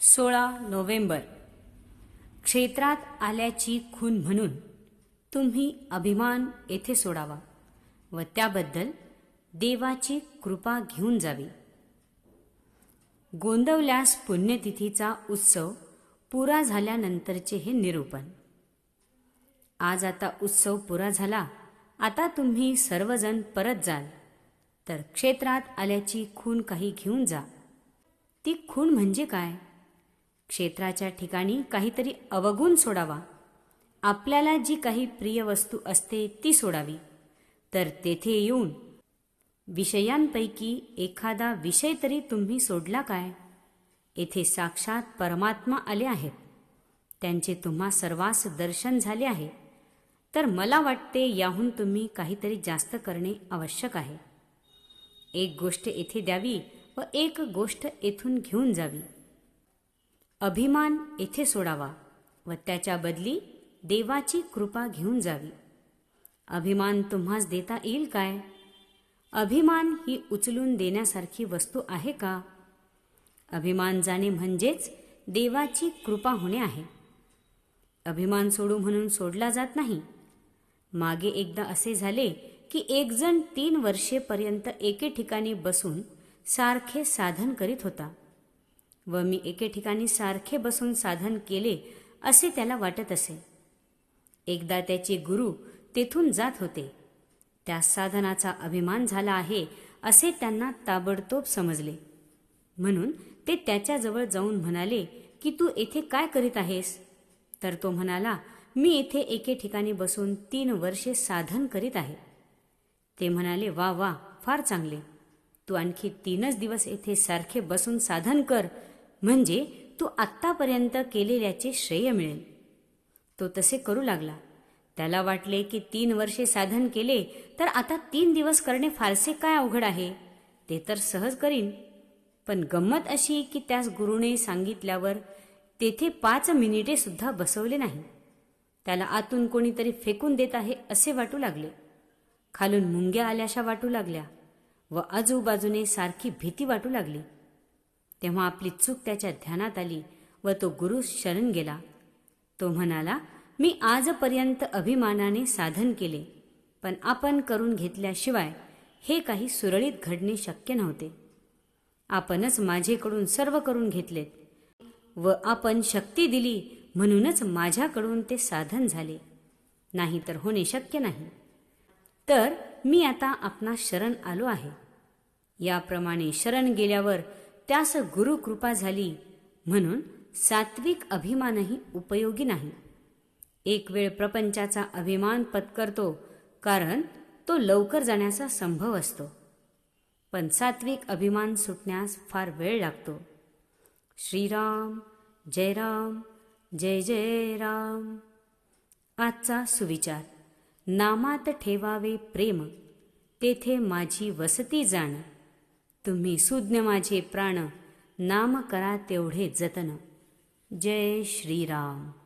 सोळा नोव्हेंबर. क्षेत्रात आल्याची खून म्हणून तुम्ही अभिमान येथे सोडावा व त्याबद्दल देवाची कृपा घेऊन जावी. गोंदवल्यास पुण्यतिथीचा उत्सव पुरा झाल्यानंतरचे हे निरूपण. आज आता उत्सव पुरा झाला आता तुम्ही सर्वजण परत जाल. तर क्षेत्रात आल्याची खून काही घेऊन जा. ती खून म्हणजे काय? क्षेत्राच्या ठिकाणी काहीतरी अवगुण सोडावा. आपल्याला जी काही प्रिय वस्तू असते ती सोडावी. तर तेथे येऊन विषयांपैकी एखादा विषय तरी तुम्ही सोडला काय? येथे साक्षात परमात्मा आले आहेत. त्यांचे तुम्हा सर्वांस दर्शन झाले आहे. तर मला वाटते याहून तुम्ही काहीतरी जास्त करणे आवश्यक आहे. एक गोष्ट येथे द्यावी व एक गोष्ट येथून घेऊन जावी. अभिमान येथे सोडावा व त्याच्या बदली देवाची कृपा घेऊन जावी. अभिमान तुम्हास देता येईल काय? अभिमान ही उचलून देण्यासारखी वस्तू आहे का? अभिमान जाणे म्हणजेच देवाची कृपा होणे आहे. अभिमान सोडू म्हणून सोडला जात नाही. मागे एकदा असे झाले की एकजण तीन वर्षेपर्यंत एके ठिकाणी बसून सारखे साधन करीत होता. व मी एके ठिकाणी सारखे बसून साधन केले असे त्याला वाटत असे. एकदा त्याचे गुरु तेथून जात होते. त्या साधनाचा अभिमान झाला आहे असे त्यांना ताबडतोब समजले. म्हणून ते त्याच्याजवळ जाऊन म्हणाले की तू येथे काय करीत आहेस? तर तो म्हणाला मी येथे एके ठिकाणी बसून तीन वर्षे साधन करीत आहे. ते म्हणाले वा वा फार चांगले. तू आणखी तीनच दिवस येथे सारखे बसून साधन कर म्हणजे तू आत्तापर्यंत केलेल्याचे श्रेय मिळेल. तो तसे करू लागला. त्याला वाटले की तीन वर्षे साधन केले तर आता तीन दिवस करणे फारसे काय अवघड आहे? ते तर सहज करीन. पण गंमत अशी की त्यास गुरुने सांगितल्यावर तेथे पाच मिनिटे सुद्धा बसवले नाही. त्याला आतून कोणीतरी फेकून देत आहे असे वाटू लागले. खालून मुंग्या आल्याशा वाटू लागल्या व आजूबाजूने सारखी भीती वाटू लागली. तेव्हा आपली चूक त्याच्या ध्यानात आली व तो गुरु शरण गेला. तो म्हणाला मी आजपर्यंत अभिमानाने साधन केले पण आपण करून घेतल्याशिवाय हे काही सुरळीत घडणे शक्य नव्हते. आपणच माझेकडून सर्व करून घेतलेत व आपण शक्ती दिली म्हणूनच माझ्याकडून ते साधन झाले. नाही तर होणे शक्य नाही. तर मी आता आपणा शरण आलो आहे. याप्रमाणे शरण गेल्यावर त्यास गुरुकृपा झाली म्हणून सात्विक अभिमानही उपयोगी नाही. एक वेळ प्रपंचाचा अभिमान पत्करतो कारण तो लवकर जाण्याचा संभव असतो. पण सात्विक अभिमान सुटण्यास फार वेळ लागतो. श्रीराम जय राम जय जय राम आजचा सुविचार नामात ठेवावे प्रेम तेथे माझी वसती जाण. तुम्ही सुज्ञ माझे प्राण नाम करा तेवढे जतन. जय श्रीराम.